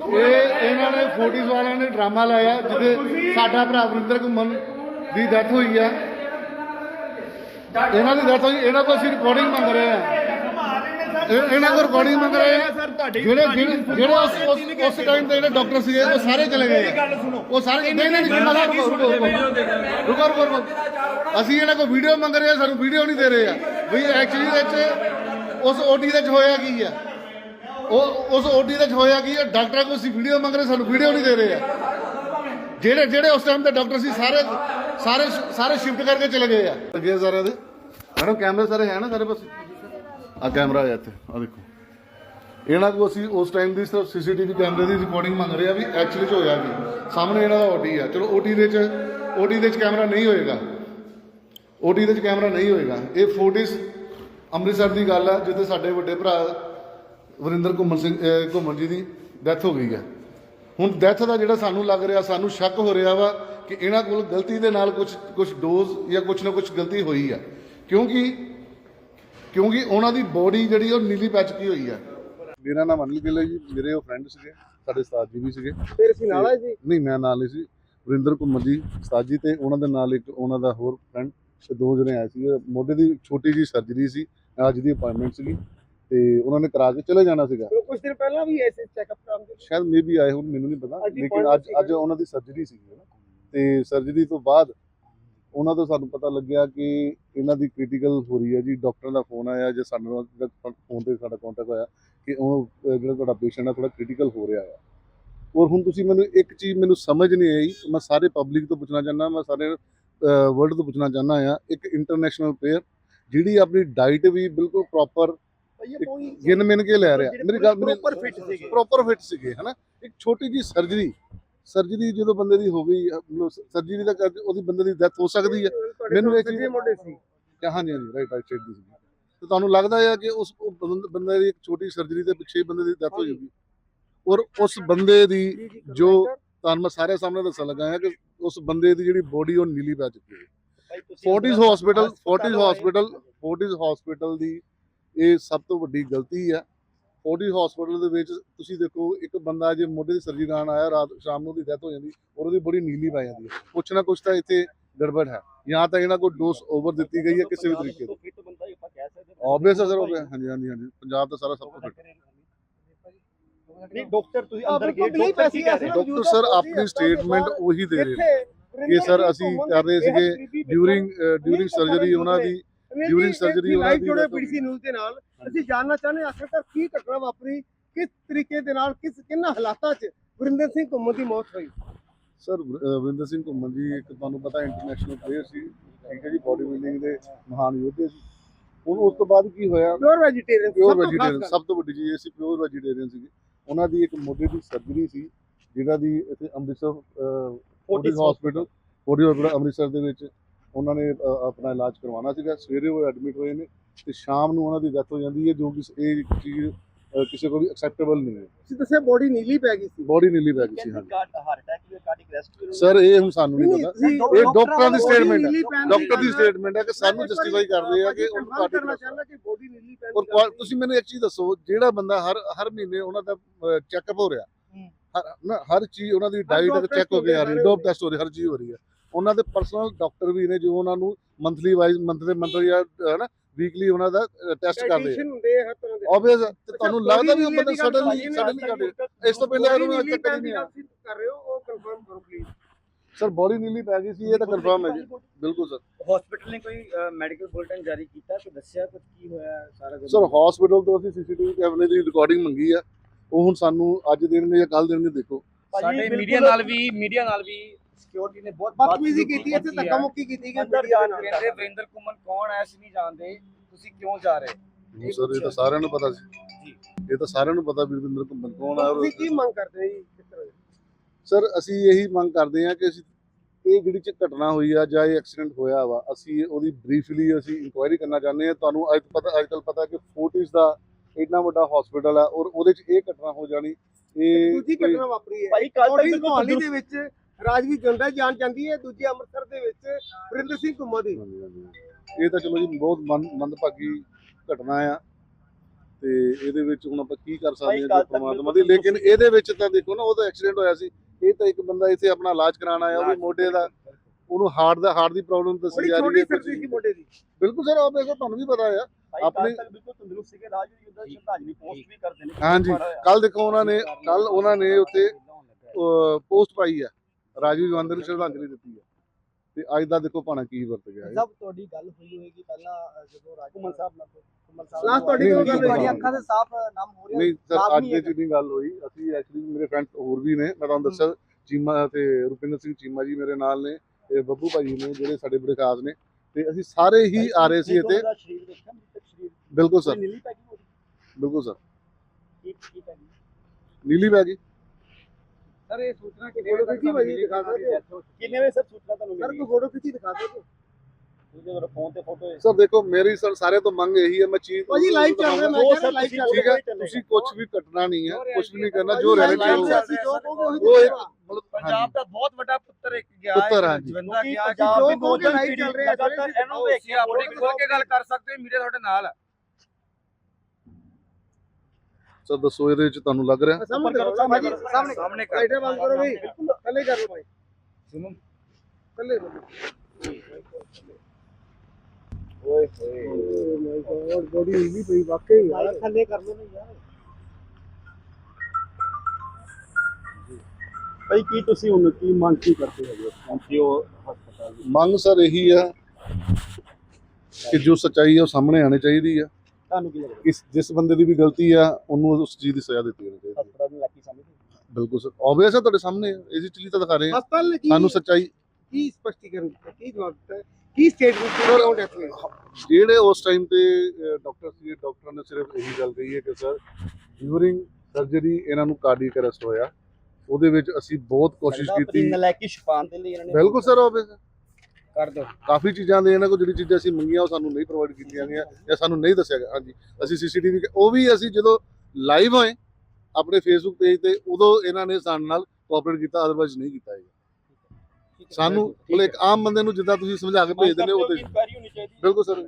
ਇਹ ਇਹਨਾਂ ਨੇ ਫੋਟੀਜ਼ ਵਾਲਿਆਂ ਨੇ ਡਰਾਮਾ ਲਾਇਆ ਜਿਹਦੇ ਸਾਡਾ ਭਰਾ ਵਰਿੰਦਰ ਘੁੰਮਣ ਦੀ ਡੈਥ ਹੋਈ ਆ। ਇਹਨਾਂ ਦੀ ਡੈਥ ਹੋਈ ਇਹਨਾਂ ਕੋਲ ਅਸੀਂ ਰਿਕਾਰਡਿੰਗ ਮੰਗ ਰਹੇ ਆ। ਇਹ- ਇਹਨਾਂ ਕੋਲ ਰਿਕਾਰਡਿੰਗ ਮੰਗ ਰਹੇ ਆ। ਜਿਹੜੇ ਜਿਹੜੇ ਉਸ ਟਾਈਮ ਤੇ ਜਿਹੜੇ ਡਾਕਟਰ ਸੀਗੇ ਉਹ ਸਾਰੇ ਚਲੇ ਗਏ ਉਹ ਸਾਰੇ ਨਹੀਂ ਨਹੀਂ ਰੁਕੋ ਰੁਕੋ ਰੁਕੋ। ਰੁਕੋ ਅਸੀਂ ਇਹਨਾਂ ਕੋਲ ਵੀਡੀਓ ਮੰਗ ਰਹੇ ਆ ਸਾਨੂੰ ਵੀਡੀਓ ਨਹੀਂ ਦੇ ਰਹੇ ਆ। ਵੀ ਐਕਚੁਅਲੀ ਵਿੱਚ ਉਸ ਓਟੀ ਦੇ ਵਿੱਚ ਹੋਇਆ ਕੀ ਆ? ਉਹ ਉਸ ਓਟੀ ਦੇ ਹੋਇਆ ਕੀ ਆ ਡਾਕਟਰਾਂ ਕੋਲ ਅਸੀਂ ਵੀਡੀਓ ਮੰਗ ਰਹੇ, ਸਾਨੂੰ ਵੀਡੀਓ ਨਹੀਂ ਦੇ ਰਹੇ ਆ। ਜਿਹੜੇ ਜਿਹੜੇ ਉਸ ਟਾਈਮ ਤੇ ਡਾਕਟਰ ਸੀ, ਸਾਰੇ ਸਾਰੇ ਸਾਰੇ ਸ਼ਿਫਟ ਕਰਕੇ ਚਲੇ ਗਏ ਆ। ਅੱਗੇ ਸਾਰਿਆਂ ਦੇ। ਮੈਡਮ ਕੈਮਰੇ ਸਾਰੇ ਹੈ ਨਾ ਸਾਰੇ ਪਾਸੇ? ਆ ਕੈਮਰਾ ਹੈ ਇੱਥੇ, ਆ ਦੇਖੋ। ਇਹਨਾਂ ਕੋਲ ਅਸੀਂ ਉਸ ਟਾਈਮ ਦੀ ਸਿਰਫ ਸੀਸੀਟੀਵੀ ਕੈਮਰੇ ਦੀ ਰਿਕਾਰਡਿੰਗ ਮੰਗ ਰਹੇ ਆ ਵੀ ਐਕਚੁਅਲੀ ਚ ਹੋਇਆ ਕੀ। ਸਾਹਮਣੇ ਇਹਨਾਂ ਦਾ ਓਟੀ ਆ। ਚਲੋ ਓਟੀ ਦੇ ਚ ਓਟੀ ਦੇ ਚ ਕੈਮਰਾ ਨਹੀਂ ਹੋਏਗਾ। ਓਟੀ ਦੇ ਚ ਕੈਮਰਾ ਨਹੀਂ ਹੋਏਗਾ। ਇਹ ਫੋਟਿਸ ਅੰਮ੍ਰਿਤਸਰ ਦੀ ਗੱਲ ਆ, ਜਿੱਥੇ ਸਾਡੇ ਵੱਡੇ ਭਰਾ ਵਰਿੰਦਰ ਘੁੰਮਣ ਸਿੰਘ ਅਹ ਘੁੰਮਣ ਜੀ ਦੀ ਡੈਥ ਹੋ ਗਈ ਹੈ ਹੁਣ ਡੈਥ ਦਾ ਜਿਹੜਾ ਸਾਨੂੰ ਲੱਗ ਰਿਹਾ ਸਾਨੂੰ ਸ਼ੱਕ ਹੋ ਰਿਹਾ ਵਾ ਕਿ ਇਹਨਾਂ ਕੋਲ ਗਲਤੀ ਦੇ ਨਾਲ ਕੁਝ ਕੁਝ ਡੋਜ਼ ਜਾਂ ਕੁਝ ਨਾ ਕੁਝ ਗਲਤੀ ਹੋਈ ਆ। ਕਿਉਂਕਿ ਕਿਉਂਕਿ ਉਹਨਾਂ ਦੀ ਬੋਡੀ ਜਿਹੜੀ ਉਹ ਨੀਲੀ ਪੈ ਚੁੱਕੀ ਹੋਈ ਆ? ਮੇਰਾ ਨਾਮ ਅਨਿਲ ਗਿੱਲ ਹੈ ਜੀ ਮੇਰੇ ਉਹ ਫਰੈਂਡ ਸੀਗੇ ਸਾਡੇ ਉਸਤਾਦ ਜੀ ਵੀ ਸੀਗੇ। ਫਿਰ ਅਸੀਂ ਨਾਲ ਆ ਜੀ ਨਹੀਂ ਮੈਂ ਨਾਲ ਨਹੀਂ ਸੀ। ਵਰਿੰਦਰ ਘੁੰਮਣ ਜੀ ਉਸਤਾਦ ਜੀ ਤੇ ਉਹਨਾਂ ਦੇ ਨਾਲ ਇੱਕ ਉਹਨਾਂ ਦਾ ਹੋਰ ਫਰੈਂਡ ਤੇ ਦੋ ਜਣੇ ਆਏ ਸੀ ਮੋਢੇ ਦੀ ਛੋਟੀ ਜੀ ਸਰਜਰੀ ਸੀ ਅੱਜ ਦੀ ਅਪਾਇੰਟਮੈਂਟ ਸੀਗੀ। ਤੇ ਉਹਨਾਂ ਨੇ ਕਰਾ ਕੇ ਚਲੇ ਜਾਣਾ ਸੀਗਾ। ਕੁਝ ਦਿਨ ਪਹਿਲਾਂ ਵੀ ਐਸੇ ਚੈੱਕਅਪ ਕਰਾਉਂਦੇ ਸ਼ਾਇਦ ਮੇ ਵੀ ਆਏ ਹੁਣ ਮੈਨੂੰ ਨਹੀਂ ਪਤਾ ਲੇਕਿਨ ਅੱਜ। ਅੱਜ ਉਹਨਾਂ ਦੀ ਸਰਜਰੀ ਸੀਗੀ ਨਾ। ਤੇ ਸਰਜਰੀ ਤੋਂ ਬਾਅਦ ਉਹਨਾਂ ਤੋਂ ਸਾਨੂੰ ਪਤਾ ਲੱਗਿਆ ਕਿ ਇਹਨਾਂ ਦੀ ਕ੍ਰਿਟੀਕਲ ਹੋ ਰਹੀ ਹੈ ਜੀ। ਡਾਕਟਰ ਦਾ ਫੋਨ ਆਇਆ ਜੇ ਸਾਡੇ ਨਾਲ ਫੋਨ ਤੇ ਸਾਡਾ ਕੰਟੈਕਟ ਹੋਇਆ ਕਿ ਉਹ ਜਿਹੜਾ ਤੁਹਾਡਾ ਪੇਸ਼ੈਂਟ ਹੈ ਥੋੜਾ ਕ੍ਰਿਟੀਕਲ ਹੋ ਰਿਹਾ ਹੈ। ਔਰ ਹੁਣ ਤੁਸੀਂ ਮੈਨੂੰ ਇੱਕ ਚੀਜ਼ ਮੈਨੂੰ ਸਮਝ ਨਹੀਂ ਆਈ। ਮੈਂ ਸਾਰੇ ਪਬਲਿਕ ਤੋਂ ਪੁੱਛਣਾ ਚਾਹੁੰਦਾ ਮੈਂ ਸਾਰੇ ਵਰਲਡ ਤੋਂ ਪੁੱਛਣਾ ਚਾਹੁੰਦਾ ਆ ਇੱਕ ਇੰਟਰਨੈਸ਼ਨਲ ਪਲੇਅਰ ਜਿਹੜੀ ਆਪਣੀ ਡਾਈਟ ਵੀ ਬਿਲਕੁਲ ਪ੍ਰੋਪਰ ਗਿਣ ਮਿਣ ਕੇ ਲੈ ਰਿਹਾ ਮੇਰੀ ਗੱਲ ਪ੍ਰੋਪਰ ਫਿਟ ਸੀਗੇ। ਪ੍ਰੋਪਰ ਫਿਟ ਸੀਗੇ ਹਨਾ? ਇੱਕ ਛੋਟੀ ਜੀ ਸਰਜਰੀ ਸਰਜਰੀ ਜਦੋਂ ਬੰਦੇ ਦੀ ਹੋ ਗਈ ਸਰਜਰੀ ਦਾ ਉਹਦੀ ਬੰਦੇ ਦੀ ਡੈਥ ਹੋ ਸਕਦੀ ਹੈ ਮੈਨੂੰ ਇਹ ਚੀਜ਼- ਮੋਢੇ ਸੀ। ਹਾਂਜੀ ਹਾਂਜੀ ਰਾਈਟ ਰਾਈਟ ਸਾਈਡ ਦੀ ਸੀ ਤੇ ਤੁਹਾਨੂੰ ਲੱਗਦਾ ਹੈ ਕਿ ਉਸ ਬੰਦ- ਦੀ ਇੱਕ ਛੋਟੀ ਸਰਜਰੀ ਦੇ ਪਿੱਛੇ ਬੰਦੇ ਦੀ ਡੈਥ ਹੋ ਜੂਗੀ ਔਰ ਉਸ ਬੰਦੇ ਦੀ ਜੋ ਤੁਹਾਨੂੰ ਮੈਂ ਸਾਰੇ ਸਾਹਮਣੇ ਦੱਸਣ ਲੱਗਾ ਹਾਂ ਕਿ ਉਸ ਬੰਦੇ ਦੀ ਜਿਹੜੀ ਬੋਡੀ ਉਹ ਨੀਲੀ ਪੈ ਚੁੱਕੀ ਹੈ। Fortis hospital Fortis hospital Fortis hospital ਦੀ ਇਹ ਸਭ ਤੋਂ ਵੱਡੀ ਗਲਤੀ ਹੈ ਫੋਰਟਿਸ ਹਸਪੀਟਲ ਦੇ ਵਿੱਚ ਤੁਸੀਂ ਦੇਖੋ ਇੱਕ ਬੰਦਾ ਜੇ ਮੋਢੇ ਦੀ ਸਰਜਰੀ ਕਰਾਉਣ ਆਇਆ ਰਾਤ ਸ਼ਾਮ ਨੂੰ ਉਹਦੀ ਡੈਥ ਹੋ ਜਾਂਦੀ ਔਰ ਉਹਦੀ ਬੋਡੀ ਨੀਲੀ ਪੈ ਜਾਂਦੀ ਹੈ। ਕੁਛ ਨਾ ਕੁਛ ਤਾਂ ਇੱਥੇ ਗੜਬੜ ਹੈ। ਜਾਂ ਤਾਂ ਇਹਨਾਂ ਕੋਲ ਡੋਸ ਓਵਰ ਦਿੱਤੀ ਗਈ ਹੈ ਕਿਸੇ ਵੀ ਤਰੀਕੇ ਦੀ। ਫਿਟ ਬੰਦਾ ਹੀ ਆਪਾਂ ਕਹਿ ਸਕਦੇ ਆਬਵੀਅਸ ਹੋ ਗਿਆ ਹਾਂਜੀ ਹਾਂਜੀ ਹਾਂਜੀ। ਪੰਜਾਬ ਦਾ ਸਾਰਾ ਸਭ ਤੋਂ ਫਿੱਟ ਨਹੀਂ ਡਾਕਟਰ ਤੁਸੀਂ ਅੰਦਰ ਗਏ। ਡਾਕਟਰ ਸਰ ਆਪਣੀ ਸਟੇਟਮੈਂਟ ਉਹੀ ਦੇ ਰਹੇ ਨੇ ਕਿ ਸਰ ਅਸੀਂ ਕਰ ਰਹੇ ਸੀਗੇ ਡਿਊਰਿੰਗ ਡਿਊਰਿੰਗ ਸਰਜਰੀ ਉਹਨਾਂ ਦੀ during surgery ਉਹਨਾਂ ਦੀ ਜੁੜੇ। ਪੀਡੀਸੀ ਨਿਊਜ਼ ਦੇ ਨਾਲ। ਅਸੀਂ ਜਾਣਨਾ ਚਾਹੁੰਦੇ ਆਖਿਰਕਾਰ ਕੀ ਘਟਨਾ ਵਾਪਰੀ ਕਿਸ ਤਰੀਕੇ ਦੇ ਨਾਲ ਕਿਸ ਕਿੰਨਾ ਹਾਲਾਤਾਂ 'ਚ ਵਰਿੰਦਰ ਸਿੰਘ ਘੁੰਮਣ ਦੀ ਮੌਤ ਹੋਈ? ਸਰ ਵਰਿੰਦਰ ਸਿੰਘ ਘੁੰਮਣ ਜੀ ਇੱਕ ਤੁਹਾਨੂੰ ਪਤਾ ਇੰਟਰਨੈਸ਼ਨਲ ਪਲੇਅਰ ਸੀ ਠੀਕ ਹੈ ਜੀ ਬਾਡੀ ਬਿਲਡਿੰਗ ਦੇ ਮਹਾਨ ਯੋਧੇ ਸੀ। ਹੁਣ ਉਸ ਤੋਂ ਬਾਅਦ ਕੀ ਹੋਇਆ? ਪਿਓਰ ਵੈਜੀਟੇਰੀਅਨ ਪਿਓਰ ਵੈਜੀਟੇਰੀਅਨ ਸਭ ਤੋਂ ਵੱਡੀ ਚੀਜ਼ ਇਹ ਸੀ ਪਿਓਰ ਵੈਜੀਟੇਰੀਅਨ ਸੀਗੇ। ਉਹਨਾਂ ਦੀ ਇੱਕ ਮੋਢੇ ਦੀ ਸਰਜਰੀ ਸੀ ਜਿਹੜਾ ਦੀ ਇੱਥੇ Amritsar Fortis hospital Fortis hospital Amritsar ਦੇ ਵਿੱਚ ਉਹਨਾਂ ਨੇ ਆਪਣਾ ਇਲਾਜ ਕਰਵਾਉਣਾ ਸੀਗਾ। ਸਵੇਰੇ ਉਹ ਐਡਮਿਟ ਹੋਏ ਨੇ ਤੇ ਸ਼ਾਮ ਨੂੰ ਉਹਨਾਂ ਦੀ ਡੈਥ ਹੋ ਜਾਂਦੀ ਹੈ ਜੋ ਕਿ ਇਹ ਚੀਜ਼ ਕਿਸੇ ਕੋਲ ਵੀ ਐਕਸੈਪਟੇਬਲ ਨਹੀਂ ਹੈ। ਤੁਸੀਂ ਦੱਸਿਆ ਬੋਡੀ ਨੀਲੀ ਪੈ ਗਈ ਸੀ। ਬੋਡੀ ਨੀਲੀ ਪੈ ਗਈ ਸੀ ਹਾਂਜੀ। ਹਾਰਟ ਅਟੈਕ ਜਾਂ ਕਾਰਡਿਕ ਅਰੈਸਟ ਸਰ ਇਹ ਹੁਣ ਸਾਨੂੰ ਨਹੀਂ ਪਤਾ। ਇਹ ਡਾਕਟਰਾਂ ਦੀ ਸਟੇਟਮੈਂਟ ਹੈ। ਡਾਕਟਰ ਦੀ ਸਟੇਟਮੈਂਟ ਹੈ। ਕਿ ਸਾਨੂੰ ਜਸਟੀਫਾਈ ਕਰਦੇ ਆ ਕਿ ਕਰਨਾ ਕਾਰਡਿਕ ਚਾਹੁੰਦਾ ਕਿ ਬੋਡੀ ਨੀਲੀ ਔਰ ਕੁਆ- ਤੁਸੀਂ ਮੈਨੂੰ ਇੱਕ ਚੀਜ਼ ਦੱਸੋ ਜਿਹੜਾ ਬੰਦਾ ਹਰ ਹਰ ਮਹੀਨੇ ਉਹਨਾਂ ਦਾ ਚੈੱਕਅਪ ਹੋ ਰਿਹਾ ਹਰ ਨਾ ਹਰ ਚੀਜ਼ ਉਹਨਾਂ ਦੀ ਡਾਈਟ ਚੈੱਕ ਹੋ ਕੇ ਆ ਹੋ ਰਹੀ ਰਹੇ ਡੋਪ ਟੈਸਟ ਹੋ ਰਹੀ ਹਰ ਚੀਜ਼ ਹੋ ਰਹੀ ਹੈ। ਉਹਨਾਂ ਦੇ ਪਰਸਨਲ ਡਾਕਟਰ ਵੀ ਨੇ ਜੋ ਉਹਨਾਂ ਨੂੰ ਮੰਥਲੀ ਵਾਈਜ਼ ਮੰਥਲੀ ਮੰਥਲੀ ਜਾਂ ਹੈ ਨਾ ਵੀਕਲੀ ਉਹਨਾਂ ਦਾ ਟੈਸਟ ਕਰਦੇ ਆ। ਆਬਵੀਅਸ ਤੇ ਤੁਹਾਨੂੰ ਲੱਗਦਾ ਵੀ ਉਹ ਬੰਦਾ ਸਡਨਲੀ ਸਡਨਲੀ ਕਰਦੇ ਇਸ ਤੋਂ ਪਹਿਲਾਂ ਉਹਨੂੰ ਦੀ ਨਹੀਂ ਕਰ ਰਹੇ ਹੋ ਉਹ ਕਨਫਰਮ ਕਰੋ ਪਲੀਜ਼ ਸਰ ਬੋਡੀ ਨੀਲੀ ਪੈ ਗਈ ਸੀ ਇਹ ਤਾਂ ਕਨਫਰਮ ਹੈ ਜੀ। ਬਿਲਕੁਲ ਸਰ ਹਸਪੀਟਲ ਨੇ ਕੋਈ ਮੈਡੀਕਲ ਬੁਲੇਟਿਨ ਜਾਰੀ ਕੀਤਾ ਕੋਈ ਦੱਸਿਆ ਕੁਝ ਕੀ ਹੋਇਆ ਸਾਰਾ ਕੁਝ ਸਰ ਹਸਪੀਟਲ ਤੋਂ ਅਸੀਂ ਸੀਸੀਟੀਵੀ ਕੈਮਰੇ ਦੀ ਰਿਕਾਰਡਿੰਗ ਮੰਗੀ ਆ। ਉਹ ਹੁਣ ਸਾਨੂੰ ਅੱਜ ਦੇਣਗੇ ਜਾਂ ਕੱਲ ਦੇਣਗੇ ਦੇਖੋ। ਸਾਡੇ ਮੀਡੀਆ ਨਾਲ ਵੀ ਮੀਡੀਆ ਨਾਲ ਵੀ ਸਿਕਿਉਰਿਟੀ ਨੇ ਬਹੁਤ ਬਦਤਮੀਜ਼ੀ ਕੀਤੀ ਇੱਥੇ ਧੱਕਾ ਮੁੱਕੀ ਕੀਤੀ ਗਈ ਅੰਦਰ ਜਾਣ। ਕਹਿੰਦੇ ਵਰਿੰਦਰ ਕੁਮਨ ਕੌਣ ਐ ਅਸੀਂ ਨਹੀਂ ਜਾਣਦੇ। ਤੁਸੀਂ ਕਿਉਂ ਜਾ ਰਹੇ? ਨਹੀਂ ਸਰ ਇਹ ਤਾਂ ਸਾਰਿਆਂ ਨੂੰ ਪਤਾ ਸੀ। ਇਹ ਤਾਂ ਸਾਰਿਆਂ ਨੂੰ ਪਤਾ ਵੀ ਰਵਿੰਦਰ ਘੁੰਮਣ ਕੌਣ ਆ। ਔਰ ਤੁਸੀਂ ਕੀ ਮੰਗ ਕਰਦੇ ਹੋ ਜੀ? ਕਿਸ ਤਰ੍ਹਾਂ? ਦੀ? ਸਰ ਅਸੀਂ ਇਹੀ ਮੰਗ ਕਰਦੇ ਹਾਂ ਕਿ ਅਸੀਂ ਇਹ ਜਿਹੜੀ ਚ ਘਟਨਾ ਹੋਈ ਆ ਜਾਂ ਇਹ ਐਕਸੀਡੈਂਟ ਹੋਇਆ ਵਾ ਅਸੀਂ ਉਹਦੀ ਬਰੀਫਲੀ ਅਸੀਂ ਇਨਕੁਆਇਰੀ ਕਰਨਾ ਚਾਹੁੰਦੇ ਹਾਂ। ਤੁਹਾਨੂੰ ਅੱਜ ਪਤਾ ਅੱਜ ਕੱਲ ਪਤਾ ਕਿ ਫੋਰਟਿਸ ਦਾ ਇੰਨਾ ਵੱਡਾ ਹਸਪੀਟਲ ਆ ਔਰ ਉਹਦੇ ਚ ਇਹ ਘਟਨਾ ਹੋ ਜਾਣੀ। ਇਹ ਦੂਜੀ ਘਟਨਾ ਵਾਪਰੀ ਹੈ। ਭਾਈ ਕੱਲ ਤੱਕ ਮੁਹਾਲੀ ਦੇ ਵਿੱਚ ਰਾਜਵੀਰ ਜੰਦਾ ਜਾਣ ਜਾਂਦੀ ਹੈ ਦੂਜੀ ਅੰਮ੍ਰਿਤਸਰ ਦੇ ਵਿੱਚ ਵਰਿੰਦਰ ਸਿੰਘ ਘੁੰਮਾ ਦੀ। ਇਹ ਤਾਂ ਚਲੋ ਜੀ ਬਹੁਤ ਮੰਦ ਮੰਦਭਾਗੀ ਘਟਨਾ ਆ। ਤੇ ਇਹਦੇ ਵਿੱਚ ਹੁਣ ਆਪਾਂ ਕੀ ਕਰ ਸਕਦੇ ਹਾਂ ਪਰਮਾਤਮਾ ਦੀ। ਲੇਕਿਨ ਇਹਦੇ ਵਿੱਚ ਤਾਂ ਦੇਖੋ ਨਾ ਉਹਦਾ ਐਕਸੀਡੈਂਟ ਹੋਇਆ ਸੀ। ਇਹ ਤਾਂ ਇੱਕ ਬੰਦਾ ਇੱਥੇ ਆਪਣਾ ਇਲਾਜ ਕਰਾਉਣ ਆਇਆ ਉਹ ਵੀ ਮੋਢੇ ਦਾ। ਉਹਨੂੰ ਹਾਰਟ ਦਾ ਹਾਰਟ ਦੀ ਪ੍ਰੋਬਲਮ ਦੱਸੀ ਜਾ ਰਹੀ ਹੈ ਮੋਢੇ ਦੀ। ਬਿਲਕੁਲ ਸਰ ਆਪ ਦੇਖੋ ਤੁਹਾਨੂੰ ਵੀ ਪਤਾ ਆ। ਆਪਣੇ- ਕੱਲ੍ਹ ਤੱਕ ਬਿਲਕੁਲ ਤੰਦਰੁਸਤ ਸੀਗੇ। ਰਾਜਵੀਰ ਯੁੱਧਾ ਸ਼ਰਧਾਂਜਲੀ ਪੋਸਟ ਵੀ ਕਰਦੇ ਨੇ। ਹਾਂਜੀ ਕੱਲ ਦੇਖੋ ਉਹਨਾਂ ਨੇ ਕੱਲ ਉਹਨਾਂ ਨੇ ਉੱਥੇ ਪੋਸਟ ਪਾਈ ਆ। ਰਾਜੀਵ ਗਾਂਧੀ ਨੂੰ ਸ਼ਰਧਾਂਜਲੀ ਦਿੱਤੀ ਹੈ। ਤੇ ਅੱਜ ਦਾ ਦੇਖੋ ਭਾਣਾ ਕੀ ਵਰਤ ਗਿਆ ਹੈ। ਸਭ ਤੁਹਾਡੀ ਗੱਲ ਹੋਈ ਹੋਏਗੀ। ਪਹਿਲਾਂ ਜਦੋਂ ਰਾਜ ਘੁੰਮਣ ਸਾਹਿਬ ਨਾਲ ਸਾਹਿਬ ਨਾਲ ਤੁਹਾਡੀ ਗੱਲ ਹੋਈ? ਤੁਹਾਡੀ ਅੱਖਾਂ ਦੇ ਸਾਫ਼ ਨਾਮ ਹੋ ਰਿਹਾ। ਨਹੀਂ ਸਰ ਅੱਜ ਲਾਜ਼ਮੀ ਦੇ ਹੈ। ਚ ਨਹੀਂ ਗੱਲ ਹੋਈ। ਅਸੀਂ ਐਕਚੁਅਲੀ ਮੇਰੇ ਫਰੈਂਡ ਹੋਰ ਵੀ ਨੇ ਮੈਂ ਤੁਹਾਨੂੰ ਦੱਸਿਆ ਚੀਮਾ ਤੇ ਰੁਪਿੰਦਰ ਸਿੰਘ ਚੀਮਾ ਜੀ ਮੇਰੇ ਨਾਲ ਨੇ ਤੇ ਬੱਬੂ ਭਾਜੀ ਨੇ ਜਿਹੜੇ ਸਾਡੇ ਬੜੇ ਖਾਸ ਨੇ। ਤੇ ਅਸੀਂ ਸਾਰੇ ਹੀ ਆ ਰਹੇ ਸੀ ਇੱਥੇ ਬਿਲਕੁਲ ਸਰ। ਕੋਈ ਨੀਲੀ ਪੈ ਗਈ ਉਹਦੀ? ਬਿਲਕੁਲ ਸਰ। ਪੈ ਗਈ? ਨੀਲੀ ਗਈ। ਸਰ ਇਹ ਸੂਚਨਾ ਕਿ ਫੋਟੋ ਖਿੱਚੀ ਭਾਜੀ ਦਿਖਾ ਸਕਦੇ ਹੋ ਕਿੰਨੇ ਵਜੇ ਸਰ ਸੂਚਨਾ ਤੁਹਾਨੂੰ ਸਰ ਮਿਲੀ? ਕੋਈ ਫੋਟੋ ਖਿੱਚੀ ਦਿਖਾ ਸਕਦੇ ਹੋ ਸਰ ਦੇਖੋ ਮੇਰੀ ਸਰ ਸਾਰੇ ਤੋਂ ਮੰਗ ਇਹੀ ਹੈ ਮੈਂ ਚੀਜ਼ ਭਾਜੀ ਲਾਈਵ ਚੱਲ ਰਿਹਾ ਮੈਂ ਕਹਿੰਦਾ ਲਾਈਵ ਚੱਲ ਠੀਕ ਰਿਹਾ। ਹੈ ਤੁਸੀਂ ਕੁਝ ਵੀ ਕੱਟਣਾ ਨਹੀਂ ਹੈ ਕੁਝ ਵੀ ਨਹੀਂ ਕਰਨਾ ਜੋ ਰਿਐਲਿਟੀ ਹੋ। ਉਹੀ ਇੱਕ ਪੰਜਾਬ ਦਾ ਬਹੁਤ ਵੱਡਾ ਪੁੱਤਰ ਇੱਕ ਗਿਆ ਹੈ। ਜਵੰਦਾ ਗਿਆ ਜੋ ਰਿਹਾ ਹੈ, ਲਗਾਤਾਰ ਇਹਨੂੰ ਵੇਖ ਕੇ ਆਪਣੀ ਖੋਲ ਕੇ ਗੱਲ ਕਰ ਸਕਦੇ ਮੀਡੀਆ ਤੁਹਾਡੇ ਨਾਲ ਸਰ ਦੱਸੋ ਇਹਦੇ ਵਿੱਚ ਤੁਹਾਨੂੰ ਲੱਗ ਰਿਹਾ? ਸਾਹਮਣੇ ਕਰੋ ਸਾਹਮਣੇ ਭਾਜੀ ਕਰੋ, ਸਾਹਮਣੇ ਸਾਹਮਣੇ ਕਰ। ਲਾਈਟਾਂ ਬੰਦ ਕਰੋ ਬਈ ਥੱਲੇ ਕਰ ਲਓ ਭਾਈ। ਸੁਣੋ। ਥੱਲੇ ਓਏ ਹੋਏ ਮਾਈ ਗॉड ਬੋਡੀ ਹਿੱਲੀ ਪਈ ਵਾਕਈ ਯਾਰ ਥੱਲੇ ਕਰ ਲਓ ਨਾ ਯਾਰ। ਭਾਈ ਕੀ ਤੁਸੀਂ ਹੁਣ ਕੀ ਮੰਗ ਕੀ ਕਰਦੇ ਹੋ? ਹੋ ਹਸਪਤਾਲ ਮੰਗ ਸਰ ਇਹੀ ਆ ਕਿ ਜੋ ਸੱਚਾਈ ਹੈ ਉਹ ਸਾਹਮਣੇ ਆਣੀ ਚਾਹੀਦੀ ਆ ਤੁਹਾਨੂੰ ਕੀ ਲੱਗਦਾ? ਇਸ ਜਿਸ ਬੰਦੇ ਦੀ ਵੀ ਗਲਤੀ ਆ ਉਹਨੂੰ ਉਸ ਚੀਜ਼ ਦੀ ਸਜ਼ਾ ਦਿੱਤੀ ਜਾਣੀ ਚਾਹੀਦੀ ਹੈ। ਹਸਪਤਾਲ ਨੂੰ ਲੱਕੀ ਸਮਝਦੇ ਬਿਲਕੁਲ ਸਰ ਆਬਵੀਅਸ ਹੈ ਤੁਹਾਡੇ ਸਾਹਮਣੇ ਹੈ। ਇਸੇ ਚੀਜ਼ ਤਾਂ ਦਿਖਾ ਰਹੇ ਆ। ਹਸਪਤਾਲ ਨੇ ਕੀ ਸਾਨੂੰ ਸੱਚਾਈ ਕੀ ਸਪਸ਼ਟੀਕਰਨ ਦਿੱਤਾ? ਕੀ ਜਵਾਬ ਦਿੱਤਾ? ਕੀ ਸਟੇਟਮੈਂਟ ਕਿਉਂ ਡੈਥ ਹੋਈ? ਜਿਹੜੇ ਉਸ ਟਾਈਮ ਤੇ ਡਾਕਟਰ ਸੀ ਡਾਕਟਰ ਨੇ ਸਿਰਫ ਇਹੀ ਗੱਲ ਕਹੀ ਹੈ ਕਿ ਸਰ ਡਿਊਰਿੰਗ ਸਰਜਰੀ ਇਹਨਾਂ ਨੂੰ ਕਾਰਡੀਅਕ ਅਰੈਸਟ ਹੋਇਆ। ਉਹਦੇ ਵਿੱਚ ਅਸੀਂ ਬਹੁਤ ਕੋਸ਼ਿਸ਼ ਕੀਤੀ। ਨਲਾਇਕੀ ਛੁਪਾਉਣ ਦੇ ਲਈ ਇਹਨਾਂ ਨੇ ਬਿਲਕੁਲ ਸਰ ਆਬਵੀਅਸ ਕਰ ਕਾਫੀ ਚੀਜ਼ਾਂ ਦੇ ਇਹਨਾਂ ਕੋਲ ਜਿਹੜੀ ਚੀਜ਼ਾਂ ਅਸੀਂ ਮੰਗੀਆਂ ਉਹ ਸਾਨੂੰ ਨਹੀਂ ਪ੍ਰੋਵਾਈਡ ਕੀਤੀਆਂ ਗਈਆਂ ਜਾਂ ਸਾਨੂੰ ਨਹੀਂ ਦੱਸਿਆ ਗਿਆ। ਹਾਂਜੀ ਅਸੀਂ ਸੀਸੀਟੀਵੀ ਉਹ ਵੀ ਅਸੀਂ ਜਦੋਂ ਲਾਈਵ ਹੋਏ ਆਪਣੇ ਫੇਸਬੁੱਕ ਪੇਜ ਤੇ ਉਦੋਂ ਇਹਨਾਂ ਨੇ ਸਾਡੇ ਨਾਲ ਕੋਆਪਰੇਟ ਕੀਤਾ ਅਦਰਵਾਈਜ਼ ਨਹੀਂ ਕੀਤਾ ਹੈਗਾ। ਸਾਨੂੰ ਮਤਲਬ ਇੱਕ ਆਮ ਬੰਦੇ ਨੂੰ ਜਿੱਦਾਂ ਤੁਸੀਂ ਸਮਝਾ ਕੇ ਭੇਜ ਦਿੰਦੇ ਹੋ ਉਹ ਤੇ ਬਿਲਕੁਲ ਸਰ